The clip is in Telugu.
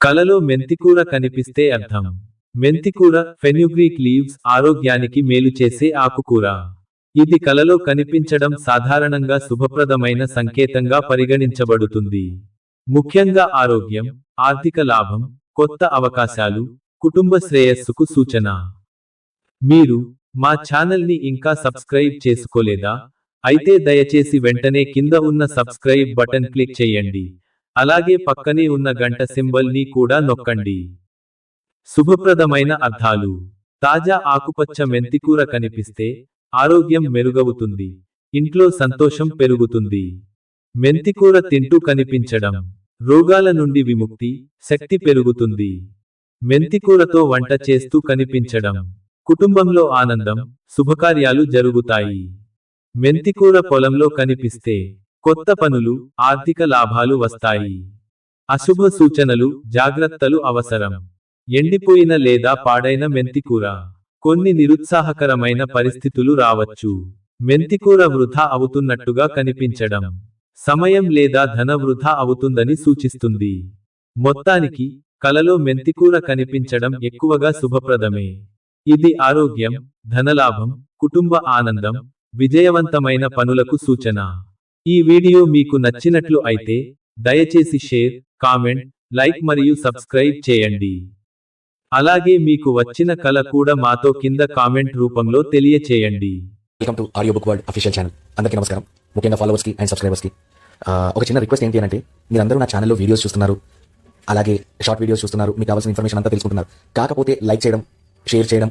కలలో మెంతికూర కనిపిస్తే అర్థం. మెంతికూర ఫెన్యుగ్రీక్ లీవ్స్ ఆరోగ్యానికి మేలు చేసే ఆకుకూర. ఇది కలలో కనిపించడం సాధారణంగా శుభప్రదమైన సంకేతంగా పరిగణించబడుతుంది. ముఖ్యంగా ఆరోగ్యం ఆర్థిక లాభం కొత్త అవకాశాలు కుటుంబ శ్రేయస్సుకు సూచన. మీరు మా ఛానల్ని ఇంకా సబ్స్క్రైబ్ చేసుకోలేదా? అయితే దయచేసి వెంటనే కింద ఉన్న సబ్స్క్రైబ్ బటన్ క్లిక్ చేయండి. అలాగే పక్కనే ఉన్న గంట సింబల్ని కూడా నొక్కండి. శుభప్రదమైన అర్థాలు తాజా ఆకుపచ్చ మెంతికూర కనిపిస్తే ఆరోగ్యం మెరుగవుతుంది. ఇంట్లో సంతోషం పెరుగుతుంది. మెంతికూర తింటూ కనిపించడం. రోగాల నుండి విముక్తి శక్తి పెరుగుతుంది. మెంతికూరతో వంట చేస్తూ కనిపించడం. కుటుంబంలో ఆనందం శుభకార్యాలు జరుగుతాయి. మెంతికూర పొలంలో కనిపిస్తే కొత్త పనులు ఆర్థిక లాభాలు వస్తాయి. అశుభ సూచనలు జాగ్రత్తలు అవసరం. ఎండిపోయిన లేదా పాడైన మెంతికూర కొన్ని నిరుత్సాహకరమైన పరిస్థితులు రావచ్చు. మెంతికూర వృధా అవుతున్నట్టుగా కనిపించడం. సమయం లేదా ధన వృధా అవుతుందని సూచిస్తుంది. మొత్తానికి కలలో మెంతికూర కనిపించడం ఎక్కువగా శుభప్రదమే. ఇది ఆరోగ్యం ధనలాభం కుటుంబ ఆనందం విజయవంతమైన పనులకు సూచన. ఈ వీడియో మీకు నచ్చినట్లు అయితే దయచేసి షేర్ కామెంట్ లైక్ మరియు సబ్స్క్రైబ్ చేయండి. అలాగే మీకు వచ్చిన కళ కూడా మాతో కింద కామెంట్ రూపంలో తెలియచేయండి. Welcome to audio book world official channel అందరికీ నమస్కారం. ముఖ్యంగా ఫాలోవర్స్కి అండ్ సబ్స్క్రైబర్స్కి ఒక చిన్న రిక్వెస్ట్ ఏంటి అంటే మీరందరూ నా ఛానల్లో వీడియోస్ చూస్తున్నారు. అలాగే షార్ట్ వీడియోస్ చూస్తున్నారు. మీకు కావాల్సిన ఇన్ఫర్మేషన్ అంతా తెలుసుకుంటున్నారు. కాకపోతే లైక్ చేయడం షేర్ చేయడం